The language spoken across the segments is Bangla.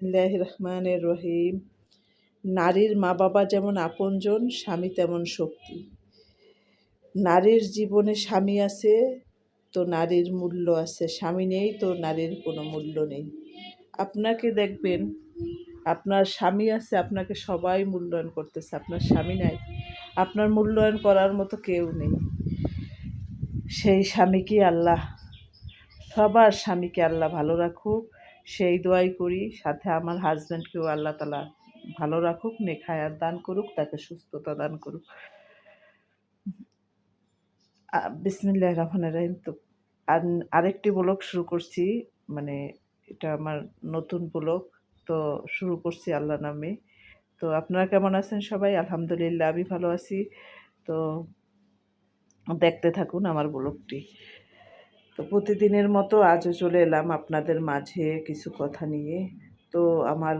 বিসমিল্লাহ রহমানের রহিম। নারীর মা বাবা যেমন আপনজন, স্বামী তেমন শক্তি। নারীর জীবনে স্বামী আছে, তো নারীর মূল্য আছে। স্বামী নেই, তো নারীর কোনো মূল্য নেই। আপনাকে দেখবেন, আপনার স্বামী আছে, আপনাকে সবাই মূল্যায়ন করতেছে। আপনার স্বামী নাই, আপনার মূল্যায়ন করার মতো কেউ নেই। সেই স্বামীকে আল্লাহ, সবার স্বামীকে আল্লাহ ভালো রাখুক। সেই দোয়াই করি, সাথে আমার হাজব্যান্ডকেও আল্লাহ তালা ভালো রাখুক নেখায়াত দান করুক, তাকে সুস্থতা দান করুক। বিসমিল্লাহ রহমান রাহিম। তো আর আরেকটি ব্লগ শুরু করছি মানে এটা আমার নতুন ব্লগ, তো শুরু করছি আল্লাহ নামে। তো আপনারা কেমন আছেন সবাই? আলহামদুলিল্লাহ, আমি ভালো আছি। তো দেখতে থাকুন আমার ব্লগটি। তো প্রতিদিনের মতো আজও চলে এলাম আপনাদের মাঝে কিছু কথা নিয়ে। তো আমার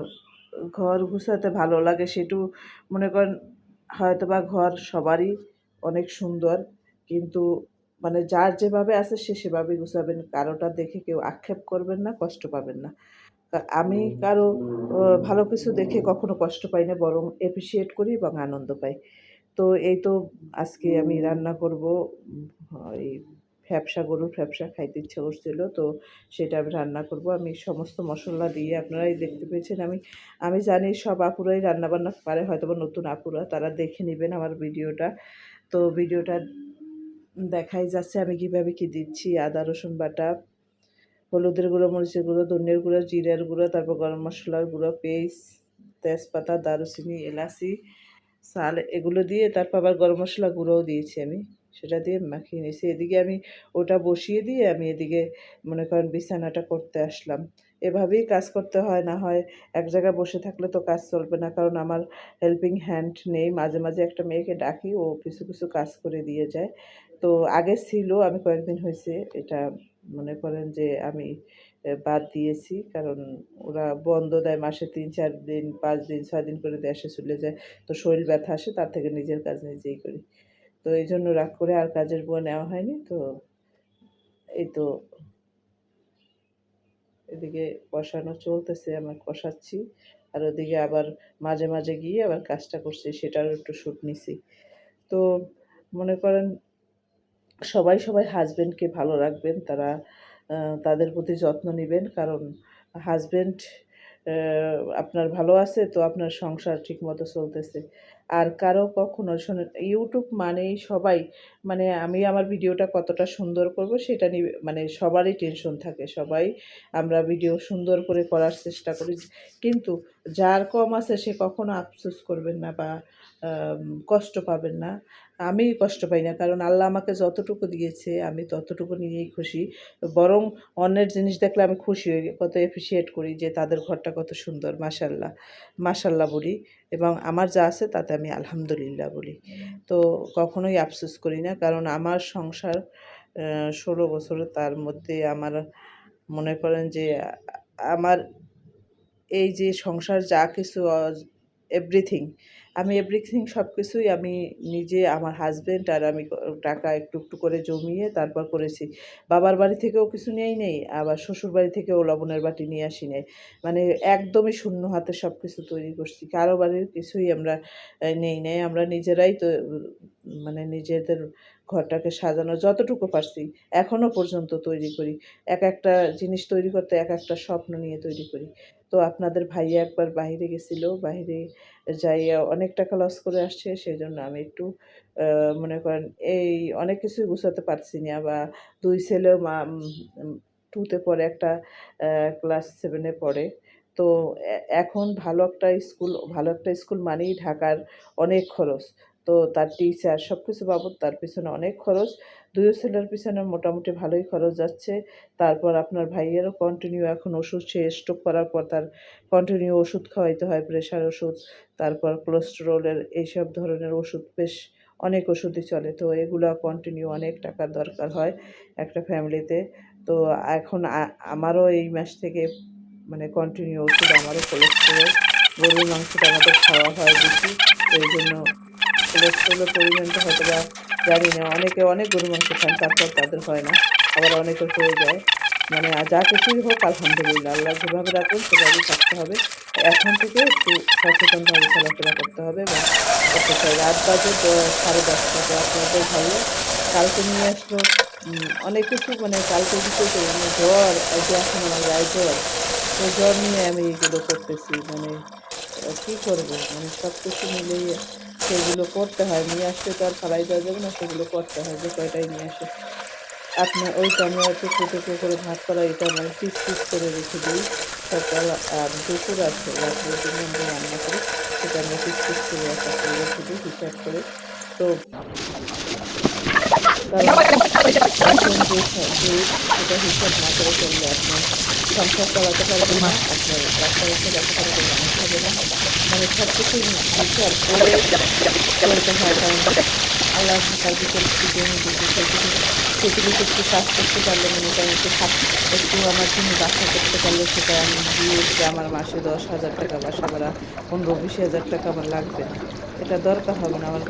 ঘর গুছাতে ভালো লাগে সেটু মনে করেন হয়তো বা ঘর সবারই অনেক সুন্দর কিন্তু মানে যার যেভাবে আছে সে সেভাবেই গুছাবেন কারোটা দেখে কেউ আক্ষেপ করবেন না কষ্ট পাবেন না। আমি কারও ভালো কিছু দেখে কখনো কষ্ট পাই না বরং এপ্রিসিয়েট করি এবং আনন্দ পাই। তো এই তো আজকে আমি রান্না করব এই ফ্যাপসা গরুর ফ্যাপসা খাইতে ইচ্ছা করছিল, তো সেটা আমি রান্না করব। আমি সমস্ত মশলা দিয়ে আপনারাই দেখতে পেয়েছেন। আমি আমি জানি সব আপুরাই রান্নাবান্না পারে হয়তো বা নতুন আপুরা, তারা দেখে নেবেন আমার ভিডিওটা। তো ভিডিওটা দেখাই যাচ্ছে আমি কীভাবে কী দিচ্ছি। আদা, রসুন বাটা, হলুদের গুঁড়ো, মরিচের গুঁড়ো ধনিয়ার গুঁড়ো, জিরার গুঁড়ো, তারপর গরম মশলার গুঁড়ো, পেস্ট, তেজপাতা, দারুচিনি, এলাচি, সাল, এগুলো দিয়ে তারপর আবার গরম মশলা গুঁড়োও দিয়েছি আমি। সেটা দিয়ে মাখিয়ে নিয়েছি। এদিকে আমি ওটা বসিয়ে দিয়ে আমি এদিকে মনে করেন বিছানাটা করতে আসলাম। এভাবেই কাজ করতে হয়, না হয় এক জায়গায় বসে থাকলে তো কাজ চলবে না, কারণ আমার হেল্পিং হ্যান্ড নেই। মাঝে মাঝে একটা মেয়েকে ডাকি, ও কিছু কিছু কাজ করে দিয়ে যায়। তো আগে ছিল, আমি কয়েকদিন হয়েছে এটা মনে করেন যে আমি বাদ দিয়েছি, কারণ ওরা বন্ধ দেয় মাসে তিন, চার দিন, পাঁচ দিন, ছয় দিন করে দেশে চলে যায়। তো শরীর ব্যথা আসে, তার থেকে নিজের কাজ নিজেই করি। তো এই জন্য রাগ করে আর কাজের বুয়া নেওয়া হয়নি, তো এই তো এদিকে কষানো চলতেছে, আমার কষাচ্ছি আর ওদিকে আবার মাঝে মাঝে গিয়ে আবার কাজটা করছি, সেটারও একটু শ্যুট নিছি। তো মনে করেন সবাই সবাই হাজব্যান্ডকে ভালো রাখবেন, তারা তাদের প্রতি যত্ন নেবেন। কারণ হাজব্যান্ড আপনার ভালো আছে, তো আপনার সংসার ঠিকমতো চলতেছে। আর কারও কখনো ইউটিউব মানেই সবাই মানে আমি আমার ভিডিওটা কতটা সুন্দর করব সেটা নিয়ে মানে সবারই টেনশন থাকে। সবাই আমরা ভিডিও সুন্দর করে করার চেষ্টা করি। কিন্তু যার কম আছে সে কখনো আফসোস করবেন না বা কষ্ট পাবেন না। আমি কষ্ট পাই না, কারণ আল্লাহ আমাকে যতটুকু দিয়েছে আমি ততটুকু নিয়েই খুশি। বরং অন্যের জিনিস দেখলে আমি খুশি হই, কত এপ্রিসিয়েট করি যে তাদের ঘরটা কত সুন্দর মাসাল্লাহ মাসাল্লাহ বলি। এবং আমার যা আছে তাতে আমি আলহামদুলিল্লাহ বলি। তো কখনোই আফসোস করি না, কারণ আমার সংসার ষোলো বছর তার মধ্যে আমার মনে করেন যে, আমার এই যে সংসার যা কিছু এভরিথিং আমি এভরিথিং সব কিছুই আমি নিজে, আমার হাজব্যান্ড আর আমি টাকা একটু একটু করে জমিয়ে তারপর করেছি। বাবার বাড়ি থেকেও কিছু নিয়েই নেই। আবার শ্বশুর বাড়ি থেকেও লবণের বাটি নিয়ে আসি নেই। মানে একদমই শূন্য হাতে সব কিছু তৈরি করছি। কারও বাড়ির কিছুই আমরা নেই নেই। আমরা নিজেরাই তো মানে নিজেদের ঘরটাকে সাজানো যতটুকু পারছি এখনও পর্যন্ত তৈরি করি। এক একটা জিনিস তৈরি করতে এক একটা স্বপ্ন নিয়ে তৈরি করি। তো আপনাদের ভাইয়া একবার বাইরে গেছিল, বাইরে যাইয়া অনেক টাকা লস করে আসছে সেই জন্য আমি একটু মনে করেন এই অনেক কিছুই গুছাতে পারছি না বা দুই ছেলেও মা টুতে পড়ে, একটা ক্লাস সেভেনে পড়ে। তো এখন ভালো একটা স্কুল, ভালো একটা স্কুল মানেই ঢাকার অনেক খরচ। তো তার টিচার সব কিছু বাবদ তার পিছনে অনেক খরচ। দুই ছেলের পিছনে মোটামুটি ভালোই খরচ যাচ্ছে। তারপর আপনার ভাইয়েরও কন্টিনিউ এখন ওষুধ সে স্ট্রোক করার পর তার কন্টিনিউ ওষুধ খাওয়াইতে হয় প্রেশার ওষুধ। তারপর কোলেস্টেরলের এইসব ধরনের ওষুধ, বেশ অনেক ওষুধই চলে। তো এগুলো কন্টিনিউ অনেক টাকার দরকার হয় একটা ফ্যামিলিতে তো এখন আমারও এই মাস থেকে মানে কন্টিনিউ ওষুধ, আমারও কোলেস্টেরল গরুর মাংসটা আমাদের খাওয়া হয় বেশি। এই জন্য কোলেস্ট্রলের পরিমাণটা হয়তো বা জানি না। অনেকে অনেক গরু মাংস খান তারপর তাদের হয় না। আবার অনেকের হয়ে যায়। মানে যা কিছুই হোক, আলহামদুলিল্লাহ, আল্লাহ যেভাবে রাখবেন সেভাবেই থাকতে হবে। এখন থেকে একটু সচেতনভাবে চলাফেরা করতে হবে এবং রাত বাজে সাড়ে দশটা, তো আপনাদের ভালো। কালকে নিয়ে আসলো অনেক কিছু মানে কালকে কিছু মানে জ্বর যে এখন আমার গায়ে জ্বর, তো জ্বর নিয়ে আমি এগুলো করতেছি। মানে কী করব? মানে সব কিছু মিলিয়ে সেগুলো করতে হয়, নিয়ে আসতে তো আর ফালাই দেওয়া যাবে না, সেগুলো করতে হয়, যে কয়টাই নিয়ে আসে। আপনার ওই আমি টুকরো টুকরো করে ভাগ করা, এটা আমি পিস পিস করে রেখে দিই। সকাল আর দুপুর আছে, রাত্রের জন্য আমরা রান্না করি, সেটা আমরা পিস পিস করে একটা করে রেখে দিই, হিসাব করে। তো যে সেটা হিসাব না করে চললে আপনার সংসার চালাতে পারবে না, আপনার করে মানুষ হবে না। মানে সব কিছু করে চলতে হয়, কারণ আল্লাহ ভিতরে একটু জমি দিতে সেগুলো একটু কাজ করতে পারলে মনে করেন একটু একটু আমার জন্য বাসা করতে পারলে সেটা আমি দিয়ে আমার মাসে দশ হাজার টাকা বাসা ভাড়া পনেরো, বিশ হাজার টাকা আমার লাগবে না। এটা দরকার হবে না, আমার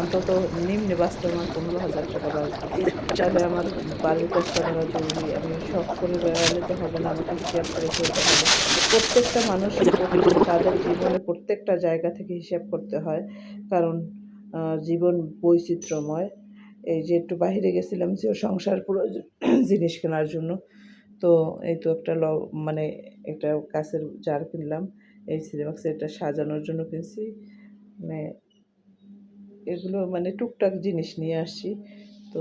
অন্তত নিম্নে বাস্তব আমার পনেরো হাজার টাকা বাঁচবে তাহলে আমার বাড়ির কষ্ট করা জরুরি আমি শখ করে বেড়ালে তো হবে না, আমাকে হিসাব করে চলতে হবে? প্রত্যেকটা মানুষ তাদের জীবনে প্রত্যেকটা জায়গা থেকে হিসাব করতে হয়। কারণ জীবন বৈচিত্র্যময়। এই যে একটু বাইরে গেছিলাম যে সংসার পুরো জিনিস কেনার জন্য। তো এই তো একটা ল মানে একটা কাছের জার কিনলাম। এই সিনেমাক্সে এটা সাজানোর জন্য কিনছি। মানে এগুলো মানে টুকটাক জিনিস নিয়ে আসছি। তো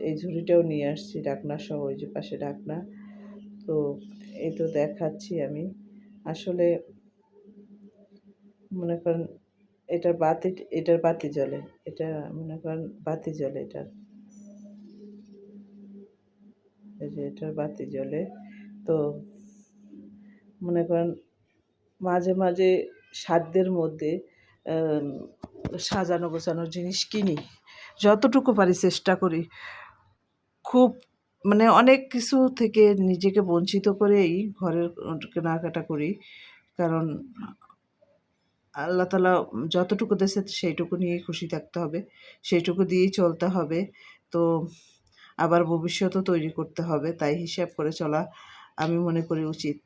এই ঝুড়িটাও নিয়ে আসছি। ডাকনা সহ, ওই যে পাশে ডাকনা। তো এই তো দেখাচ্ছি আমি। আসলে মনে করেন এটার বাতি এটার বাতি জ্বলে। এটা মনে করেন বাতি জ্বলে এটার। এই যে এটার বাতি জ্বলে। তো মনে করেন মাঝে মাঝে সাধ্যের মধ্যে সাজানো গোছানোর জিনিস কিনি। যতটুকু পারি চেষ্টা করি। খুব মানে অনেক কিছু থেকে নিজেকে বঞ্চিত করেই ঘরের কেনাকাটা করি। কারণ আল্লাহ তালা যতটুকু দেশে সেইটুকু নিয়েই খুশি থাকতে হবে। সেইটুকু দিয়েই চলতে হবে। তো আবার ভবিষ্যতও তৈরি করতে হবে, তাই হিসাব করে চলা আমি মনে করি উচিত।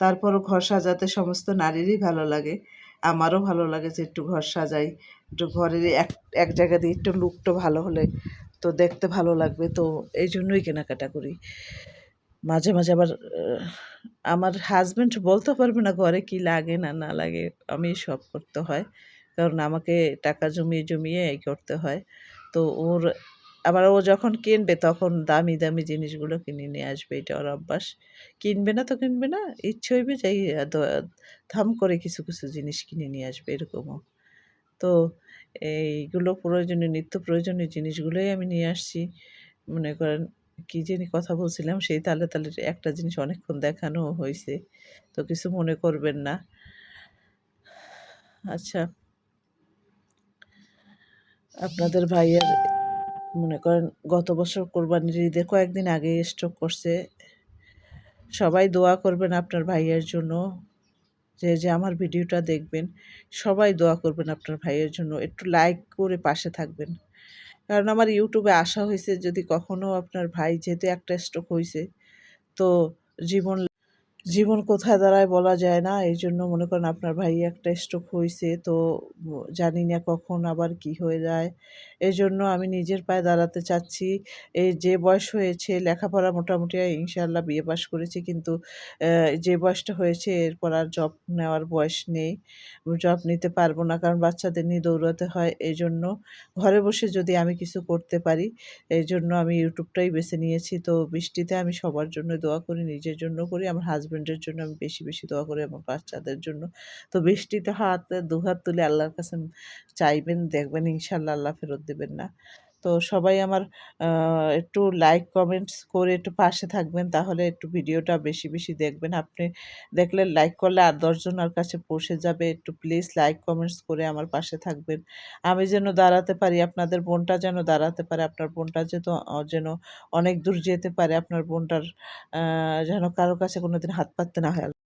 তারপরও ঘর সাজাতে সমস্ত নারীরই ভালো লাগে, আমারও ভালো লাগে যে একটু ঘর সাজাই। একটু ঘরের এক এক জায়গা দিয়ে একটু লুকটা ভালো হলে তো দেখতে ভালো লাগবে, তো এই জন্যই কেনাকাটা করি। মাঝে মাঝে আবার আমার হাজব্যান্ড বলতে পারবে না ঘরে কি লাগে না না লাগে, আমি সব করতে হয়। কারণ আমাকে টাকা জমিয়ে জমিয়ে এই করতে হয়। তো ওর, আবার ও যখন কিনবে তখন দামি দামি জিনিসগুলো কিনে নিয়ে আসবে, এটা ওর অভ্যাস। কিনবে না তো কিনবে না, ইচ্ছে হইবে যাই ধাম করে কিছু কিছু জিনিস কিনে নিয়ে আসবে, এরকমও। তো এইগুলো প্রয়োজনীয়, নিত্য প্রয়োজনীয় জিনিসগুলোই আমি নিয়ে আসছি। মনে করেন কি জানি কথা বলছিলাম, সেই তালে তালে একটা জিনিস অনেকক্ষণ দেখানো হয়েছে তো কিছু মনে করবেন না। আচ্ছা। আপনাদের ভাইয়ের মনে করেন গত বছর কোরবানির ঈদের কয়েকদিন আগে স্ট্রোক করছে। সবাই দোয়া করবেন আপনার ভাইয়ের জন্য। যে যে আমার ভিডিওটা দেখবেন, সবাই দোয়া করবেন আপনার ভাইয়ের জন্য। একটু লাইক করে পাশে থাকবেন। কারণ আমার ইউটিউবে আসা হয়েছে যদি কখনও আপনার ভাই যেহেতু একটা স্ট্রোক হয়েছে তো জীবন জীবন কোথায় দাঁড়ায় বলা যায় না। এই জন্য মনে করেন আপনার ভাই একটা স্ট্রোক হয়েছে তো জানি না কখন আবার কি হয়ে যায়। এই জন্য আমি নিজের পায়ে দাঁড়াতে চাচ্ছি। এই যে বয়স হয়েছে, লেখাপড়া মোটামুটি ইনশাল্লাহ বিয়ে পাশ করেছি, কিন্তু যে বয়সটা হয়েছে, এরপর আর জব নেওয়ার বয়স নেই। জব নিতে পারব না, কারণ বাচ্চাদের নিয়ে দৌড়াতে হয়। এই জন্য ঘরে বসে যদি আমি কিছু করতে পারি, এই জন্য আমি ইউটিউবটাই বেছে নিয়েছি। তো বৃষ্টিতে আমি সবার জন্য দোয়া করি, নিজের জন্য করি, আমার হাজব্যান্ডের জন্য আমি বেশি বেশি দোয়া করি আমার বাচ্চাদের জন্য। তো বৃষ্টিতে হাত, দুহাত তুলে আল্লাহর কাছে চাইবেন, দেখবেন ইনশাল্লাহ আল্লাহ ফেরত দেবেন না। তো সবাই আমার একটু লাইক কমেন্টস করে একটু পাশে থাকবেন, তাহলে একটু ভিডিওটা বেশি বেশি দেখবেন। আপনি দেখলে লাইক করলে আর দশজনের কাছে পৌঁছে যাবে, একটু প্লিজ লাইক কমেন্টস করে আমার পাশে থাকবেন। আমি যেন দাঁড়াতে পারি, আপনাদের বোনটা যেন দাঁড়াতে পারে, আপনার বোনটা যেন যেন অনেক দূর যেতে পারে, আপনার বোনটার যেন কারও কাছে কোনো দিন হাত পাততে না হয়।